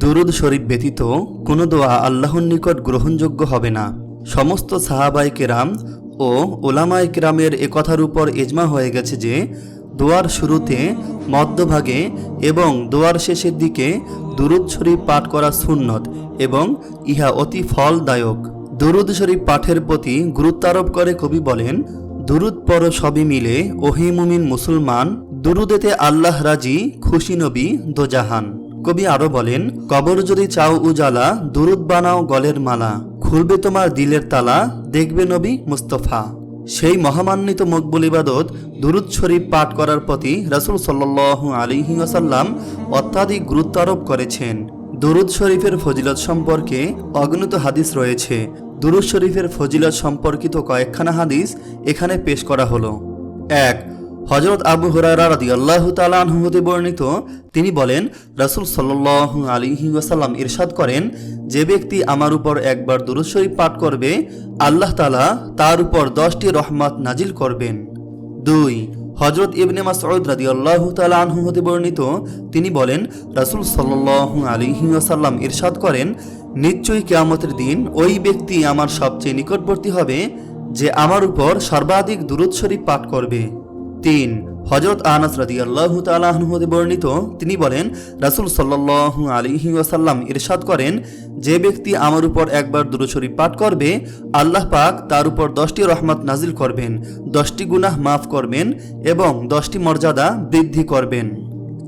দুরুদ শরীফ ব্যতীত কোনো দোয়া আল্লাহর নিকট গ্রহণযোগ্য হবে না। সমস্ত সাহাবাই কেরাম ও ওলামাই কেরামের একথার উপর এজমা হয়ে গেছে যে, দোয়ার শুরুতে, মধ্যভাগে এবং দোয়ার শেষের দিকে দুরুদ শরীফ পাঠ করা সুন্নত এবং ইহা অতি ফলদায়ক। দুরুদ শরীফ পাঠের প্রতি গুরুত্ব আরোপ করে কবি বলেন, দুরুদ পর সবই মিলে ওহিমুমিন মুসলমান, দুরুদেতে আল্লাহ রাজি, খুশি নবী, দোজাহান। কবি আরও বলেন, কবর যদি চাও উজালা, দুরুদ বানাও গলের মালা, খুলবে তোমার দিলের তালা, দেখবে নবী মুস্তফা। সেই মহামান্বিত মকবুল ইবাদত, দুরুদ শরীফ পাঠ করার প্রতি রাসুল সাল্লাহ আলিহি ওসাল্লাম অত্যাধিক গুরুত্ব আরোপ করেছেন। দুরুদ শরীফের ফজিলত সম্পর্কে অগণিত হাদিস রয়েছে। দুরুদ শরীফের ফজিলত সম্পর্কিত কয়েকখানা হাদিস এখানে পেশ করা হলো। এক হজরত আবু হুরায়রা রাদি আল্লাহ তালাহ বর্ণিত, তিনি বলেন, রাসুল সাল্লাহ আলিহি ওয়াসাল্লাম ইরশাদ করেন, যে ব্যক্তি আমার উপর একবার দুরুদ শরীফ পাঠ করবে, আল্লাহ তালা তার উপর দশটি রহমত নাজিল করবেন। দুই হজরত ইবনে মাসউদ রাদি আল্লাহ তালাহ হতে বর্ণিত, তিনি বলেন, রাসুল সাল্লাহ আলিহি ওয়াসাল্লাম ইরশাদ করেন, নিশ্চয়ই কেয়ামতের দিন ওই ব্যক্তি আমার সবচেয়ে নিকটবর্তী হবে, যে আমার উপর সর্বাধিক দুরুদ পাঠ করবে। তিন হজরত আনাস রাজি আল্লাহ তালাহতে বর্ণিত, তিনি বলেন, রাসুল সাল্লাহ আলিহি ওয়াসাল্লাম ইরশাদ করেন, যে ব্যক্তি আমার উপর একবার দুরুশরী পাঠ করবে, আল্লাহ পাক তার উপর দশটি রহমত নাজিল করবেন, দশটি গুনাহ মাফ করবেন এবং দশটি মর্যাদা বৃদ্ধি করবেন।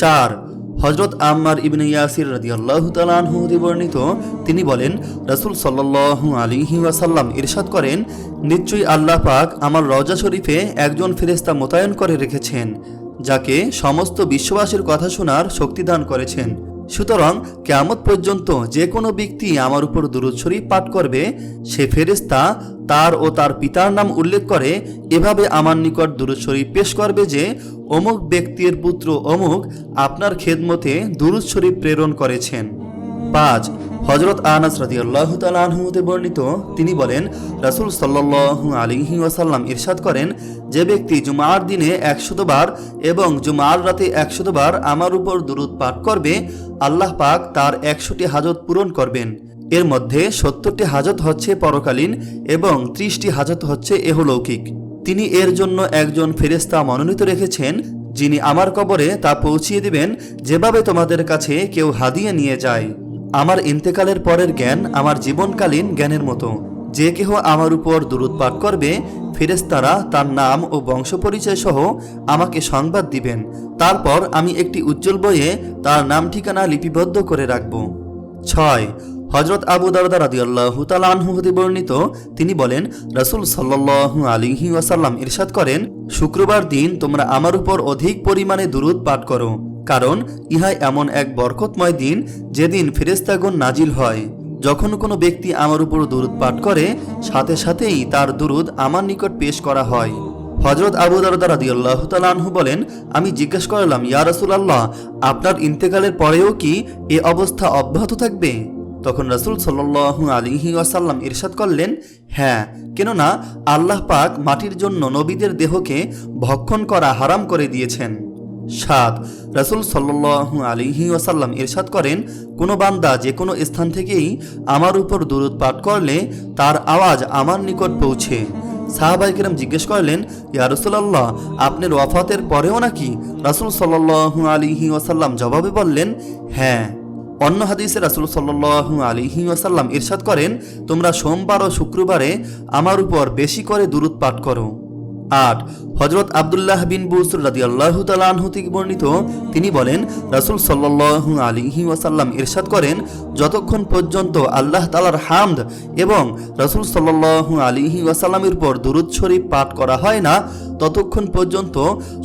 চার হজরত আম্মার ইবনে ইয়াসির রাদি আল্লাহ তালাহতে বর্ণিত, তিনি বলেন, রাসুল সাল্লাহ আলিহি ওয়াসাল্লাম ইরশাদ করেন, নিশ্চয়ই আল্লাহ পাক আমার রজা শরীফে একজন ফেরেস্তা মোতায়েন করে রেখেছেন, যাকে সমস্ত বিশ্ববাসীর কথা শোনার শক্তিদান করেছেন। সুতরাং কেয়ামত পর্যন্ত যে কোনো ব্যক্তি আমার উপর দুরুদ শরীফ পাঠ করবে, সে ফেরেস্তা তার ও তার পিতার নাম উল্লেখ করে, এভাবে আমার নিকট দুরুদ শরীফ পেশ করবে যে, অমুক ব্যক্তির পুত্র অমুক আপনার খেদমতে দুরুদ শরীফ প্রেরণ করেছেন। পাঁচ হজরত আনাস রাজি আল্লাহ তালাহতে বর্ণিত, তিনি বলেন, রাসুল সাল্লাহ আলিহি ওয়াসাল্লাম ইরশাদ করেন, যে ব্যক্তি জুমার দিনে একশতবার এবং জুমার রাতে একশতবার আমার উপর দুরুদ পাঠ করবে, আল্লাহ পাক তার একশোটি হাজত পূরণ করবেন। এর মধ্যে সত্তরটি হাজত হচ্ছে পরকালীন এবং ত্রিশটি হাজত হচ্ছে এহলৌকিক। তিনি এর জন্য একজন ফেরেস্তা মনোনীত রেখেছেন, যিনি আমার কবরে তা পৌঁছিয়ে দিবেন, যেভাবে তোমাদের কাছে কেউ হাদিয়ে নিয়ে যায়। আমার ইন্তেকালের পরের জ্ঞান আমার জীবনকালীন জ্ঞানের মতো। যে কেহ আমার উপর দুরুদ পাঠ করবে ফেরেস্তারা তার নাম ও বংশ পরিচয় সহ আমাকে সংবাদ দিবেন। তারপর আমি একটি উজ্জ্বল বইয়ে তার নাম ঠিকানা লিপিবদ্ধ করে রাখব। ছয় হজরত আবু দারদা রাদি আল্লাহ তালাহু হতে বর্ণিত, তিনি বলেন, রাসুল সাল্লাহ আলিহি ওয়াসাল্লাম ইরশাদ করেন, শুক্রবার দিন তোমরা আমার উপর অধিক পরিমাণে দুরুদ পাঠ করো, কারণ ইহাই এমন এক বরকতময় দিন যেদিন ফেরেস্তাগণ নাজিল হয়। যখন কোনো ব্যক্তি আমার উপর দুরুদ পাঠ করে, সাথে সাথেই তার দুরুদ আমার নিকট পেশ করা হয়। হজরত আবু দারদা রাদি আল্লাহ তালাহু বলেন, আমি জিজ্ঞেস করলাম, ইয়া রাসুল আল্লাহ আপনার ইন্তেকালের পরেও কি এ অবস্থা অব্যাহত থাকবে? তখন রাসুল সাল্লাহ আলিহি ওয়াসাল্লাম ইরশাদ করলেন হ্যাঁ কেননা আল্লাহ পাক মাটির জন্য নবীদের দেহকে ভক্ষণ করা হারাম করে দিয়েছেন। সাত, রাসুল সাল্লু আলিহি ওয়াসাল্লাম ইরশাদ করেন, কোনো বান্দা যে কোনো স্থান থেকেই আমার উপর দূরত পাঠ করলে তার আওয়াজ আমার নিকট পৌঁছে। সাহাবাইকেরাম জিজ্ঞেস করলেন, ইয়া রসুলাল্লাহ, আপনার ওয়াফাতের পরেও নাকি রাসুল সাল্লু আলিহি ওয়াসাল্লাম জবাবে বললেন হ্যাঁ অন্য হাদিসে রাসুল সাল্লু আলিহি ওয়াসাল্লাম ইরশাদ করেন, তোমরা সোমবার ও শুক্রবারে আমার উপর বেশি করে দূরত পাঠ করো। আট হজরত আবদুল্লাহ বিন বুসুর রাদি আল্লাহ তালাহু থেকে বর্ণিত, তিনি বলেন, রাসুল সাল্লাহ আলিহি ওয়াসাল্লাম ইরশাদ করেন, যতক্ষণ পর্যন্ত আল্লাহ তালার হামদ এবং রাসুল সাল্লাহ আলিহি ওয়াসাল্লামের উপর দুরুদ শরীফ পাঠ করা হয় না ততক্ষণ পর্যন্ত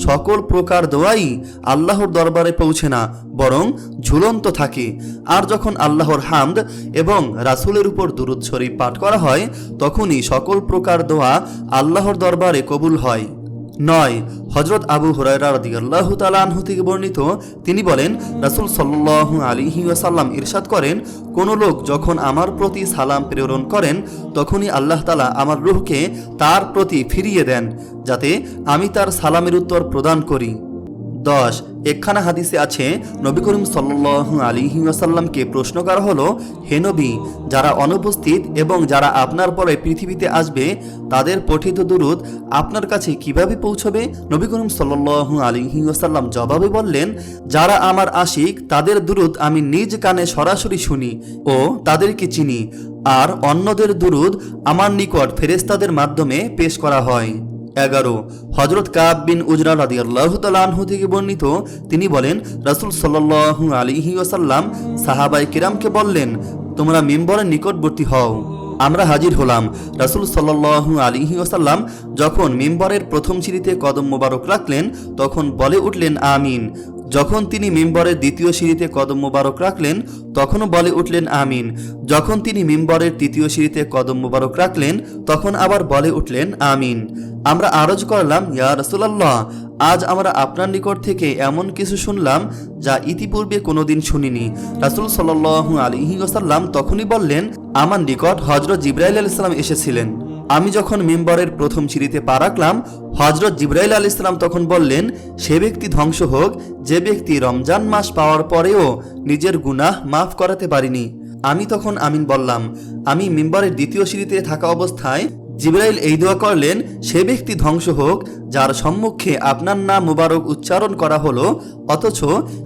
সকল প্রকার দোয়াই আল্লাহর দরবারে পৌঁছে না, বরং ঝুলন্ত থাকে। আর যখন আল্লাহর হামদ এবং রাসুলের উপর দুরুদ শরীফ পাঠ করা হয়, তখনই সকল প্রকার দোয়া আল্লাহর দরবারে কবুল হয়। নয়। হজরত আবু হুরায়রা রাদিয়াল্লাহ তালাহু থেকে বর্ণিত, তিনি বলেন, রাসুল সাল্লাহ আলী ওয়াসাল্লাম ইরশাদ করেন, কোনো লোক যখন আমার প্রতি সালাম প্রেরণ করেন, তখনই আল্লাহ তালা আমার রুহকে তার প্রতি ফিরিয়ে দেন, যাতে আমি তার সালামের উত্তর প্রদান করি। দশ। একখানা হাদিসে আছে, নবী করিম সাল্লু আলিহি আসাল্লামকে প্রশ্ন করা হলো, হে নবী, যারা অনুপস্থিত এবং যারা আপনার পরে পৃথিবীতে আসবে, তাদের পঠিত দুরুদ আপনার কাছে কীভাবে পৌঁছবে? নবী করিম সাল্লু আলিহি আসাল্লাম জবাবে বললেন, যারা আমার আশিক, তাদের দুরুদ আমি নিজ কানে সরাসরি শুনি ও তাদেরকে চিনি। আর অন্যদের দুরুদ আমার নিকট ফেরেস্তাদের মাধ্যমে পেশ করা হয়। এগারো। হজরত কাব বিন উজরা রাদি আল্লাহ তালহু থেকে বর্ণিত, তিনি বলেন, রাসুল সাল্লাহ আলিহি ওসাল্লাম সাহাবাই কিরামকে বললেন, তোমরা মেম্বরের নিকটবর্তী হও, আমরা হাজির হলাম। রাসুল সাল্লু আলিহি ওসাল্লাম যখন মেম্বরের প্রথম সিঁড়িতে কদম মোবারক রাখলেন, তখন বলে উঠলেন, আমিন। যখন তিনি মেম্বরের দ্বিতীয় সিঁড়িতে কদম মোবারক রাখলেন, তখনও বলে উঠলেন আমিন। যখন তিনি মেম্বরের তৃতীয় সিঁড়িতে কদম মোবারক রাখলেন, তখন আবার বলে উঠলেন আমিন। আমরা আরজ করলাম, ইয়া রসুলাল্লাহ, আজ আমরা আপনার নিকট থেকে এমন কিছু শুনলাম যা ইতিপূর্বে কোনোদিন শুনিনি। রাসুল সাল্লু আলিহি ওসাল্লাম তখনই বললেন, আমার নিকট হজরত জিব্রাইল আলাইসাল্লাম এসেছিলেন। আমি যখন মেম্বরের প্রথম সিঁড়িতে পা রাখলাম হজরত জিব্রাইল আল ইসলাম তখন বললেন, সে ব্যক্তি ধ্বংস হোক, যে ব্যক্তি রমজান মাস পাওয়ার পরেও নিজের গুনাহ মাফ করাতে পারিনি। আমি তখন আমিন বললাম, আমি মেম্বরের দ্বিতীয় সিঁড়িতে থাকা অবস্থায় জিব্রাইল এই দোয়া করলেন, সে ব্যক্তি ধ্বংস হোক, যার সম্মুখে আপনার নাম মুবারক উচ্চারণ করা হলো, অথচ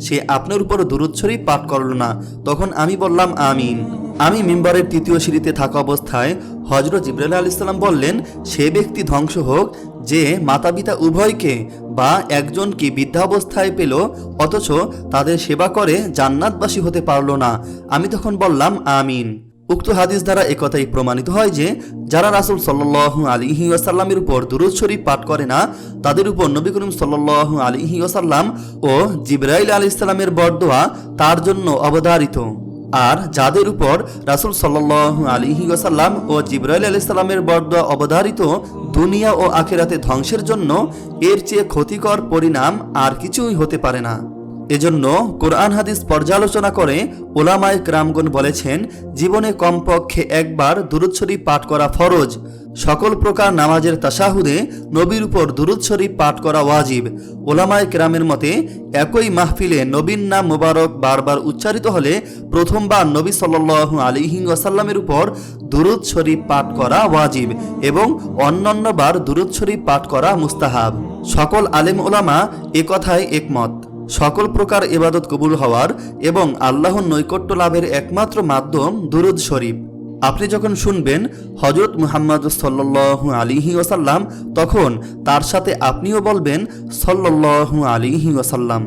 সে আপনার উপর দুরুচ্ছরই পাঠ করল না। তখন আমি বললাম, আমিন। আমি মিম্বরের তৃতীয় সিঁড়িতে থাকা অবস্থায় হজরত জিব্রাইল আল ইসলাম বললেন, সে ব্যক্তি ধ্বংস হোক, যে মাতা পিতা উভয়কে বা একজনকে বৃদ্ধাবস্থায় পেল, অথচ তাদের সেবা করে জান্নাতবাসী হতে পারল না। আমি তখন বললাম, আমিন। উক্ত হাদিস দ্বারা একথাই প্রমাণিত হয় যে, যারা রাসুল সাল্লু আলিহি আসাল্লামের উপর দুরুদ শরীফ পাঠ করে না, তাদের উপর নবী করিম সাল্লু আলিহি আসাল্লাম ও জিব্রাইল আলি ইসলামের বরদোয়া তার জন্য অবধারিত। আর যাদের উপর রাসুল সাল্লাহ আলিহি ওসাল্লাম ও জিব্রাইল আলি সাল্লামের বরদোয়া অবধারিত, দুনিয়া ও আখেরাতে ধ্বংসের জন্য এর চেয়ে ক্ষতিকর পরিণাম আর কিছুই হতে পারে না। এজন্য কোরআন হাদিস পর্যালোচনা করে ওলামায় ক্রামগণ বলেছেন, জীবনে কমপক্ষে একবার দুরুদ শরীফ পাঠ করা ফরজ। সকল প্রকার নামাজের তাসাহুদে নবীর উপর দুরুদ শরীফ পাঠ করা ওয়াজিব। ওলামায় কেরামের মতে, একই মাহফিলে নবীন নাম মোবারক বারবার উচ্চারিত হলে প্রথমবার নবী সাল্লু আলিহি ওয়াসাল্লামের উপর দুরুদ শরীফ পাঠ করা ওয়াজিব এবং অন্যান্যবার দুরুদ শরীফ পাঠ করা মুস্তাহাব। সকল আলেম ওলামা কথায় একমত। সকল প্রকার এবাদত কবুল হওয়ার এবং আল্লাহর নৈকট্য লাভের একমাত্র মাধ্যম দুরুদ শরীফ। আপনি যখন শুনবেন হজরত মুহাম্মদ সাল্লু আলিহি ওসাল্লাম তখন তার সাথে আপনিও বলবেন সাল্লু আলিহি ওসাল্লাম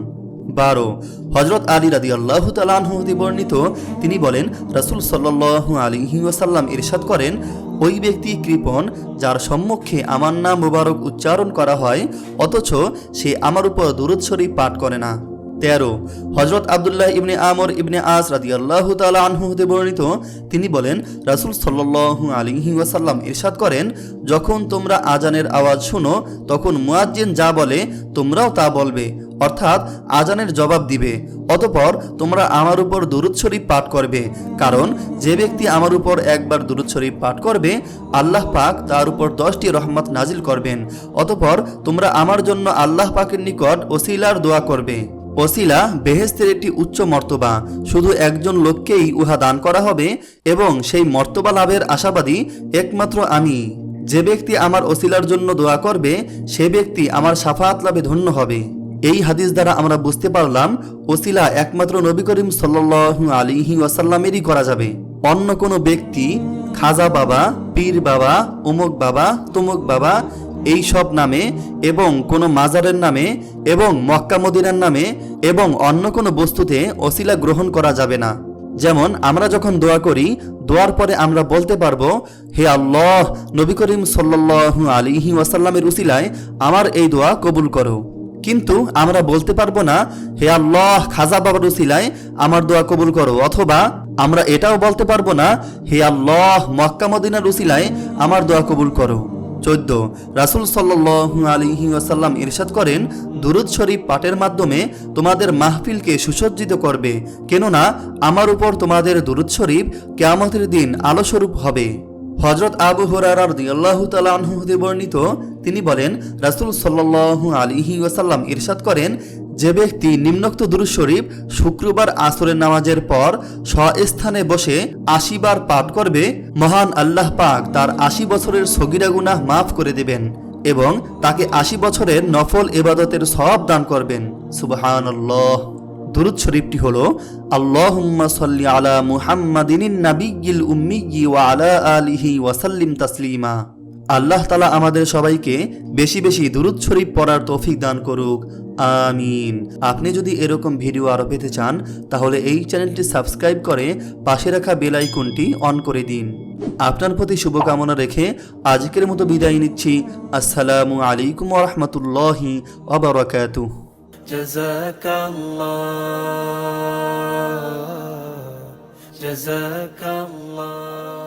বারো হজরত আলী রাদি আল্লাহ তালাহতে বর্ণিত, তিনি বলেন, রাসুল সাল্লু আলিহি ওসাল্লাম ইরশাদ করেন ওই ব্যক্তি কৃপণ, যার সম্মুখে আমার নাম মুবারক উচ্চারণ করা হয়, অথচ সে আমার উপর দূরৎসরী পাঠ করে না। তেরো। হজরত আবদুল্লাহ ইবনে আমর ইবনে আস রাদি আল্লাহ তালা আনহু হতে বর্ণিত, তিনি বলেন, রাসুল সাল্লু আলিহি ওয়াসাল্লাম ইরশাদ করেন, যখন তোমরা আজানের আওয়াজ শুনো, তখন মুয়াজ্জিন যা বলে, তোমরাও তা বলবে। অর্থাৎ আজানের জবাব দিবে। অতপর তোমরা আমার উপর দুরুদ শরীফ পাঠ করবে। কারণ যে ব্যক্তি আমার উপর একবার দুরুদ শরীফ পাঠ করবে, আল্লাহ পাক তার উপর দশটি রহমত নাজিল করবেন। অতপর তোমরা আমার জন্য আল্লাহ পাকের নিকট ওসিলার দোয়া করবে। ওসিলা বেহেস্তের একটি উচ্চ মর্তবা। শুধু একজন লোককেই উহা দান করা হবে এবং সেই মর্তবা লাভের আশাবাদী একমাত্র আমি। যে ব্যক্তি আমার ওসিলার জন্য দোয়া করবে, সে ব্যক্তি আমার সাফাত লাভে ধন্য হবে। এই হাদিস দ্বারা আমরা বুঝতে পারলাম, ওসিলা একমাত্র নবী করিম সাল্লু আলিহি ওয়াসাল্লামেরই করা যাবে। অন্য কোনো ব্যক্তি খাজা বাবা, পীর বাবা, উমুক বাবা, তুমুক বাবা এই সব নামে এবং কোনো মাজারের নামে এবং মক্কা মদিনার নামে এবং অন্য কোনো বস্তুতে অসিলা গ্রহণ করা যাবে না। যেমন আমরা যখন দোয়া করি, দোয়ার পরে আমরা বলতে পারব, হে আল্লাহ, নবী করিম সাল্লু আলিহি ওয়াসাল্লামের উসিলায় আমার এই দোয়া কবুল করো। কিন্তু আমরা বলতে পারব না, হে আল্লাহ, খাজা বাবার উসিলায় আমার দোয়া কবুল করো, অথবা আমরা এটাও বলতে পারব না, হে আল্লাহ, মক্কা মদিনার উসিলায় আমার দোয়া কবুল করো। চোদ্দ। রাসুল সাল্লু আলিহি আসাল্লাম ইরশাদ করেন, দুরুদ শরীফ পাঠের মাধ্যমে তোমাদের মাহফিলকে সুসজ্জিত করবে, কেননা আমার উপর তোমাদের দুরুদ শরীফ কেয়ামতের দিন আলোস্বরূপ হবে। হজরত আবু হরার দিয়াল্লাহ তালাহতে বর্ণিত, তিনি বলেন, রাসুল সাল্লু আলিহি ওয়াসাল্লাম ইরশাদ করেন যে ব্যক্তি নিম্নোক্ত দুরুদ শরীফ শুক্রবার আসরের নামাজের পর স্বস্থানে বসে আশি বার পাঠ করবে, মহান আল্লাহ পাক তার আশি বছরের সগিরা গুনাহ মাফ করে দেবেন এবং তাকে আশি বছরের নফল এবাদতের সব দান করবেন। সুবহানাল্লাহ। দুরুদ শরীফটি হলো, আল্লাহুম্মা সাল্লি আলা মুহাম্মাদিন নাবিয়্যিল উম্মিয়্যি ওয়া আলা আলিহি ওয়া সাল্লিম তাসলিমা। আল্লাহ তালা আমাদের সবাইকে বেশি বেশি দুরুদ শরীফ পড়ার তৌফিক দান করুক। আমিন আপনি যদি এরকম ভিডিও আরও পেতে চান তাহলে এই চ্যানেলটি সাবস্ক্রাইব করে পাশে রাখা বেল আইকনটি অন করে দিন আপনার প্রতি শুভকামনা রেখে আজকের মতো বিদায় নিচ্ছি আসসালামু আলাইকুম রহমতুল্লাহি অবরাকাতুহ جزاك الله جزاك الله